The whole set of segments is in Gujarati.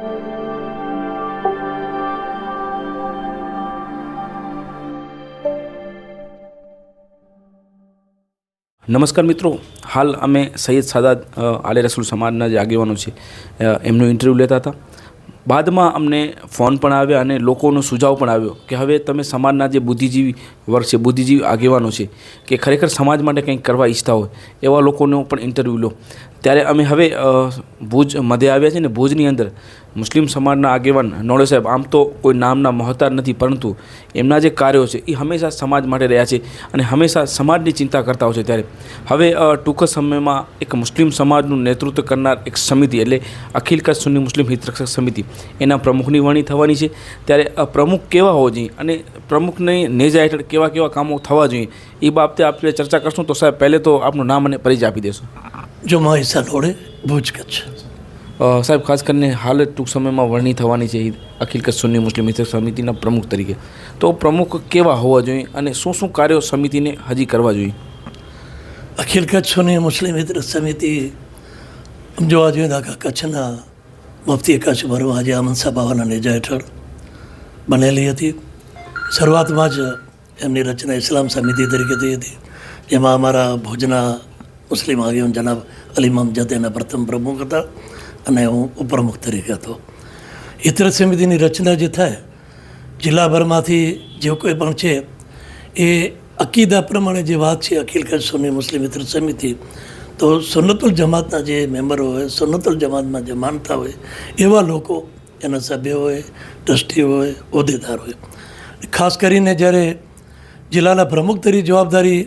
નમસ્કાર મિત્રો. હાલ અમે સૈયદ સાદાત આલે રસુલ સમાજના જે આગેવાનો છે એમનું ઇન્ટરવ્યૂ લેતા હતા. બાદમાં અમને ફોન પણ આવ્યા અને લોકોનો સુઝાવ પણ આવ્યો કે હવે તમે સમાજના જે બુદ્ધિજીવી વર્ગ છે, બુદ્ધિજીવી આગેવાનો છે કે ખરેખર સમાજ માટે કંઈક કરવા ઈચ્છતા હોય, એવા લોકોનો પણ ઇન્ટરવ્યૂ લો. ત્યારે અમે હવે ભુજ મધ્ય આવ્યા છે ને ભુજની અંદર મુસ્લિમ સમાજના આગેવાન નોળે સાહેબ, આમ તો કોઈ નામના મહતાર નથી, પરંતુ એમના જે કાર્યો છે એ હંમેશા સમાજ માટે રહ્યા છે અને હંમેશા સમાજની ચિંતા કરતા હોય છે ત્યારે. હવે ટૂંક સમયમાં એક મુસ્લિમ સમાજનું નેતૃત્વ કરનાર એક સમિતિ એટલે અખિલ કચ્છ સુન્ની મુસ્લિમ હિતરક્ષક સમિતિ, એના પ્રમુખની વરણી થવાની છે. ત્યારે પ્રમુખ કેવા હોવા જોઈએ અને પ્રમુખની નેજા હેઠળ કેવા કેવા કેવા કામો થવા જોઈએ એ બાબતે આપણે ચર્ચા કરશું તો સાહેબ પહેલે તો આપનું નામ અને પરિચય આપી દેશો. જો ઈસા રોડે ભુજ કચ્છ સાહેબ ખાસ કરીને હાલ ટૂંક સમયમાં વરણી થવાની છે અખિલ કચ્છ સુન્ની મુસ્લિમ મિત્ર સમિતિના પ્રમુખ તરીકે. તો પ્રમુખ કેવા હોવા જોઈએ અને શું શું કાર્યો સમિતિને હજી કરવા જોઈએ? અખિલ કચ્છ સુન્ની મુસ્લિમ મિત્ર સમિતિ જોવા જોઈએ આખા કચ્છના મુફતી કચ્છ ભરવા આજે અમનસા બાવાના નેજા હેઠળ બનેલી હતી. શરૂઆતમાં જ એમની રચના ઇસ્લામ સમિતિ તરીકે થઈ હતી. જેમાં અમારા ભુજના મુસ્લિમ આગેવાન જનાબ અલી મમજદ પ્રથમ પ્રમુખ હતા અને હું ઉપપ્રમુખ તરીકે હતો. ઇતર સમિતિની રચના જે થાય, જિલ્લાભરમાંથી જે કોઈ પણ છે, એ અકીદા પ્રમાણે જે વાત છે, અખિલ કચ્છ સુન્ની મુસ્લિમ મિત્ર સમિતિ, તો સુન્નતુલ જમાતના જે મેમ્બરો હોય સુન્નતુલ જમાતમાં જે માનતા હોય, એવા લોકો એના સભ્યો હોય, ટ્રસ્ટી હોય, હોદ્દેદાર હોય. ખાસ કરીને જ્યારે જિલ્લાના પ્રમુખ તરીકે જવાબદારી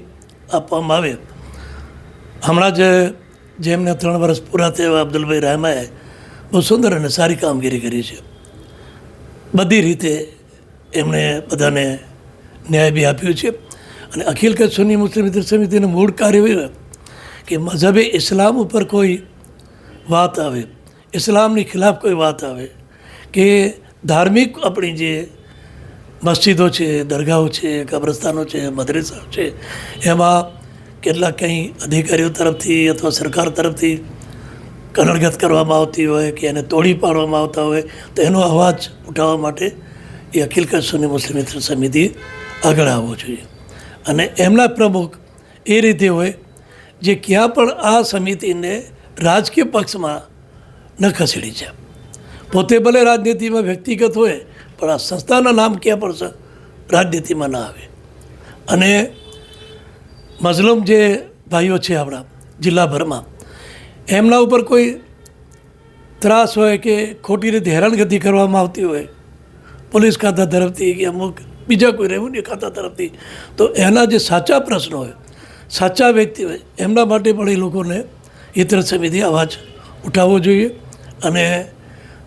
આપવામાં આવે. હમણાં જ જેમને ત્રણ વર્ષ પૂરા થયા અબ્દુલભાઈ રહેમાએ બહુ સુંદર અને સારી કામગીરી કરી છે. બધી રીતે એમણે બધાને ન્યાય બી આપ્યો છે. અને અખિલ કચ્છ સુન્ની મુસ્લિમ મિત્ર સમિતિનું મૂળ કાર્ય એવું કે મઝહબે ઇસ્લામ ઉપર કોઈ વાત આવે, ઇસ્લામની ખિલાફ કોઈ વાત આવે, કે ધાર્મિક આપણી જે મસ્જિદો છે, દરગાહો છે, કબ્રસ્તાનો છે મદરેસાઓ છે, એમાં કેટલાક કંઈ અધિકારીઓ તરફથી અથવા સરકાર તરફથી કનડગત કરવામાં આવતી હોય કે એને તોડી પાડવામાં આવતા હોય, તો એનો અવાજ ઉઠાવવા માટે એ અખિલ કચ્છ સુની મુસ્લિમ મિત્ર સમિતિ આગળ આવવો જોઈએ. અને એમના પ્રમુખ એ રીતે હોય, જે ક્યાં પણ આ સમિતિને રાજકીય પક્ષમાં ન ખસેડી છે પોતે ભલે રાજનીતિમાં વ્યક્તિગત હોય પણ આ સંસ્થાના નામ ક્યાં સ- રાજનીતિમાં ના આવે. અને મઝલમ જે ભાઈઓ છે આપણા જિલ્લાભરમાં, એમના ઉપર કોઈ ત્રાસ હોય કે ખોટી રીતે હેરાનગતિ કરવામાં આવતી હોય, પોલીસ ખાતા તરફથી કે અમુક બીજા કોઈ રેવન્યુ ખાતા તરફથી, તો એના જે સાચા પ્રશ્નો હોય, સાચા વ્યક્તિ હોય, એમના માટે પણ એ લોકોને હિતર સમિતિ અવાજ ઉઠાવવો જોઈએ અને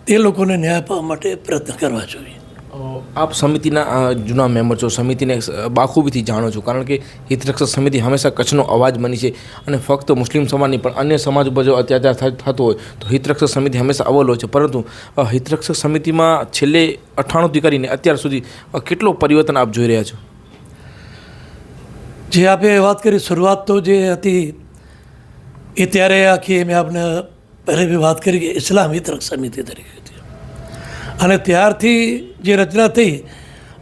તે લોકોને ન્યાય અપાવવા માટે પ્રયત્ન કરવા જોઈએ. આપ સમિતિના જૂના મેમ્બર છો. સમિતિને બાખૂબીથી જાણો છો. કારણ કે હિતરક્ષક સમિતિ હંમેશા કચ્છનો અવાજ બની છે અને ફક્ત મુસ્લિમ સમાજની પણ અન્ય સમાજ ઉપર જો અત્યાચાર થતો હોય, તો હિતરક્ષક સમિતિ હંમેશા અવ્વલ હોય છે. પરંતુ હિતરક્ષક સમિતિમાં છેલ્લે અઠ્ઠાણુંથી કરીને અત્યાર સુધી કેટલો પરિવર્તન આપ જોઈ રહ્યા છો? જે આપે વાત કરી, શરૂઆત તો જે હતી, એ ત્યારે આખી મેં આપને પહેલે બી વાત કરી કે ઇસ્લામ વિતરક સમિતિ તરીકે. અને ત્યારથી જે રચના થઈ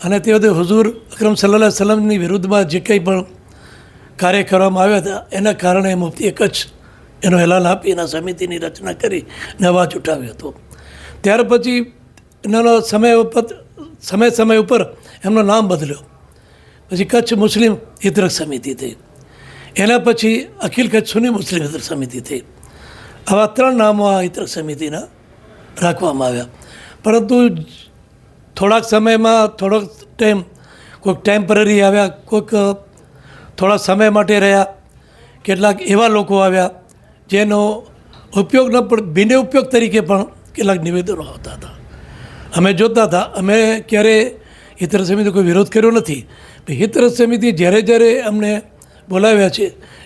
અને તે વખતે હુઝુર અકરમ સલ્લા સલમની વિરુદ્ધમાં જે કંઈ પણ કાર્ય કરવામાં આવ્યા હતા, એના કારણે મુફતી કચ્છ એનો એલાન આપી એના સમિતિની રચના કરી ને અવાજ ઉઠાવ્યો હતો. ત્યાર પછી એનો સમય ઉપર, સમય સમય ઉપર એમનો નામ બદલ્યો. પછી કચ્છ મુસ્લિમ હિતરક સમિતિ થઈ. એના પછી અખિલ કચ્છ સુની મુસ્લિમ હિતરક સમિતિ થઈ. આવા ત્રણ નામો આ હિતરક સમિતિના રાખવામાં આવ્યા. પરંતુ થોડાક સમયમાં, થોડોક ટાઈમ, કોઈક ટેમ્પરરી આવ્યા, કોઈક થોડા સમય માટે રહ્યા, કેટલાક એવા લોકો આવ્યા, જેનો ઉપયોગ ન પણ બિને ઉપયોગ તરીકે પણ કેટલાક નિવેદનો આવતા હતા. અમે જોતા હતા, અમે ક્યારે હિતર સમિતિ કોઈ વિરોધ કર્યો નથી. હિતર સમિતિ જ્યારે જ્યારે અમને બોલાવ્યા છે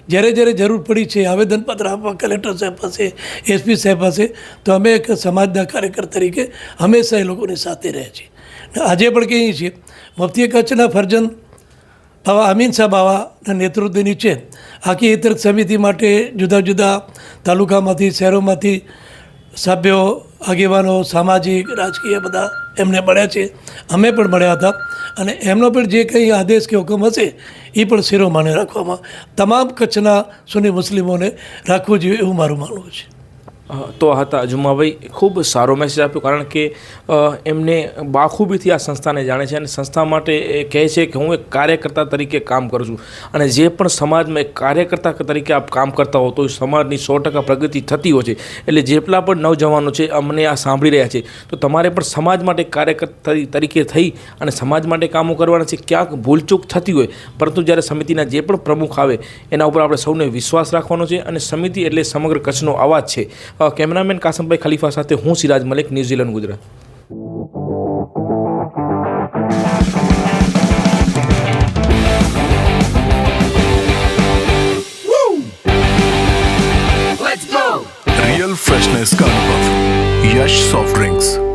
જ્યારે જ્યારે જરૂર પડી છે, આવેદનપત્ર આપવા કલેક્ટર સાહેબ પાસે, એસપી સાહેબ પાસે, તો અમે એક સમાજના કાર્યકર તરીકે હંમેશા એ લોકોની સાથે રહે છીએ. આજે પણ કહીએ છીએ, મફતી કચ્છના ફરજન બાવા, અમીન સાહેબ બાવાના નેતૃત્વ નીચે આખી હિતરક સમિતિ માટે જુદા જુદા તાલુકામાંથી, શહેરોમાંથી સભ્યો આગેવાનો, સામાજિક, રાજકીય બધા એમને મળ્યા છે. અમે પણ મળ્યા હતા અને એમનો પણ જે કંઈ આદેશ કે હુકમ હશે એ પણ શિરોમાને રાખવામાં તમામ કચ્છના સુની મુસ્લિમોને રાખવું જોઈએ એવું મારું માનવું છે. તો હતા જુમાભાઈ ખૂબ સારો મેસેજ આપ્યો કારણ કે એમને બાખૂબીથી આ સંસ્થાને જાણે છે અને સંસ્થા માટે એ કહે છે કે હું એક કાર્યકર્તા તરીકે કામ કરું છું. અને જે પણ સમાજમાં એક કાર્યકર્તા તરીકે આપ કામ કરતા હો તો સમાજની સો ટકા પ્રગતિ થતી હોય છે. એટલે જેટલા પણ નવજવાનો છે અમને આ સાંભળી રહ્યા છે. તો તમારે પણ સમાજ માટે કાર્યકર્તા તરીકે થઈ અને સમાજ માટે કામો કરવાના છે. ક્યાંક ભૂલચૂક થતી હોય, પરંતુ જ્યારે સમિતિના જે પણ પ્રમુખ આવે, એના ઉપર આપણે સૌને વિશ્વાસ રાખવાનો છે અને સમિતિ એટલે સમગ્ર કચ્છનો અવાજ છે. કેમેરામેન કાસમભાઈ ખલીફા સાથે હું Siraj Malik New Zealand Gujarat real freshness का अनुभव यश सॉफ्ट ड्रिंक्स